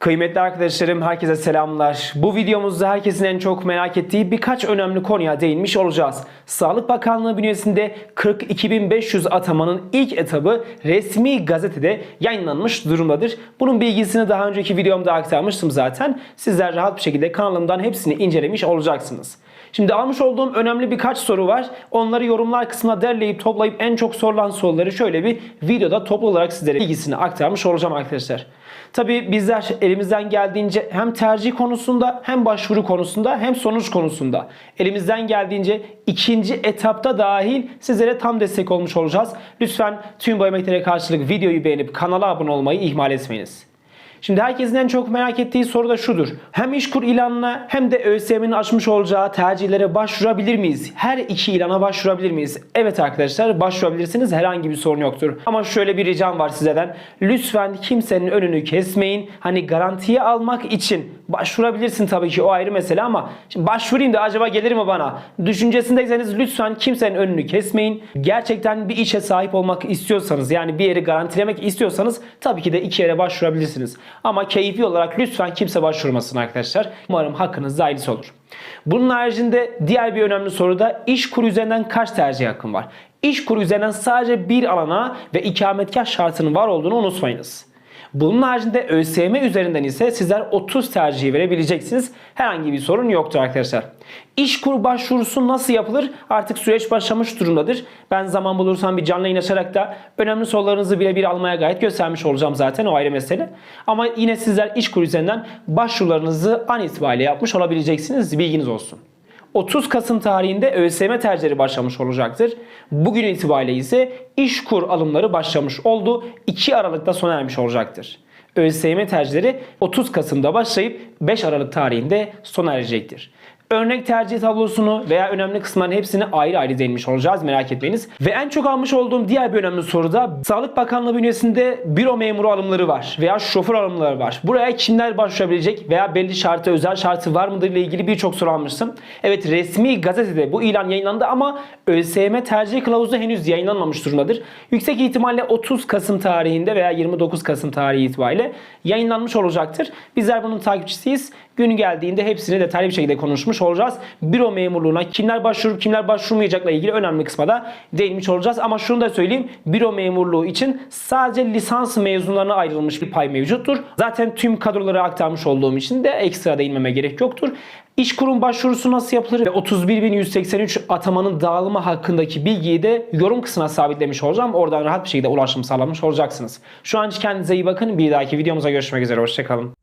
Kıymetli arkadaşlarım herkese selamlar. Bu videomuzda herkesin en çok merak ettiği birkaç önemli konuya değinmiş olacağız. Sağlık Bakanlığı bünyesinde 42.500 atamanın ilk etabı resmi gazetede yayınlanmış durumdadır. Bunun bilgisini daha önceki videomda aktarmıştım zaten. Sizler rahat bir şekilde kanalımdan hepsini incelemiş olacaksınız. Şimdi almış olduğum önemli birkaç soru var. Onları yorumlar kısmına derleyip toplayıp en çok sorulan soruları şöyle bir videoda toplu olarak sizlere bilgisini aktarmış olacağım arkadaşlar. Tabi bizler elimizden geldiğince hem tercih konusunda hem başvuru konusunda hem sonuç konusunda elimizden geldiğince ikinci etapta dahil sizlere tam destek olmuş olacağız. Lütfen tüm bu emeklere karşılık videoyu beğenip kanala abone olmayı ihmal etmeyiniz. Şimdi herkesin en çok merak ettiği soru da şudur. Hem İşkur ilanına hem de ÖSYM'nin açmış olacağı tercihlere başvurabilir miyiz? Her iki ilana başvurabilir miyiz? Evet arkadaşlar başvurabilirsiniz. Herhangi bir sorun yoktur. Ama şöyle bir ricam var sizden. Lütfen kimsenin önünü kesmeyin. Hani garantiye almak için başvurabilirsin tabii ki o ayrı mesele ama şimdi başvurayım da acaba gelir mi bana? Düşüncesindeyseniz lütfen kimsenin önünü kesmeyin. Gerçekten bir işe sahip olmak istiyorsanız yani bir yeri garantilemek istiyorsanız tabii ki de iki yere başvurabilirsiniz. Ama keyfi olarak lütfen kimse başvurmasın arkadaşlar. Umarım hakkınız zahilisi olur. Bunun haricinde diğer bir önemli soru da iş kuru üzerinden kaç tercih hakkım var? İş kuru üzerinden sadece bir alana ve ikametgah şartının var olduğunu unutmayınız. Bunun haricinde ÖSYM üzerinden ise sizler 30 tercihi verebileceksiniz. Herhangi bir sorun yoktur arkadaşlar. İş kur başvurusu nasıl yapılır? Artık süreç başlamış durumdadır. Ben zaman bulursam bir canlı yayın açarak da önemli sorularınızı birebir almaya gayet göstermiş olacağım zaten o ayrı mesele. Ama yine sizler iş kur üzerinden başvurularınızı an itibariyle yapmış olabileceksiniz. Bilginiz olsun. 30 Kasım tarihinde ÖSYM tercihleri başlamış olacaktır. Bugün itibariyle ise İşkur alımları başlamış oldu. 2 Aralık'ta sona ermiş olacaktır. ÖSYM tercihleri 30 Kasım'da başlayıp 5 Aralık tarihinde sona erecektir. Örnek tercih tablosunu veya önemli kısımların hepsini ayrı ayrı değinmiş olacağız merak etmeyiniz. Ve en çok almış olduğum diğer bir önemli soru da Sağlık Bakanlığı bünyesinde büro memuru alımları var veya şoför alımları var. Buraya kimler başvurabilecek veya belli şartı özel şartı var mıdır ile ilgili birçok soru almıştım. Evet resmi gazetede bu ilan yayınlandı ama ÖSYM tercih kılavuzu henüz yayınlanmamış durumdadır. Yüksek ihtimalle 30 Kasım tarihinde veya 29 Kasım tarihi itibariyle yayınlanmış olacaktır. Bizler bunun takipçisiyiz. Günü geldiğinde hepsini detaylı bir şekilde konuşmuş olacağız. Büro memurluğuna kimler başvurup kimler başvurmayacakla ilgili önemli kısma da değinmiş olacağız. Ama şunu da söyleyeyim. Büro memurluğu için sadece lisans mezunlarına ayrılmış bir pay mevcuttur. Zaten tüm kadroları aktarmış olduğum için de ekstra değinmeme gerek yoktur. İş kurum başvurusu nasıl yapılır ve 31.183 atamanın dağılımı hakkındaki bilgiyi de yorum kısmına sabitlemiş olacağım. Oradan rahat bir şekilde ulaşım sağlamış olacaksınız. Şu an kendinize iyi bakın. Bir dahaki videomuza görüşmek üzere. Hoşçakalın.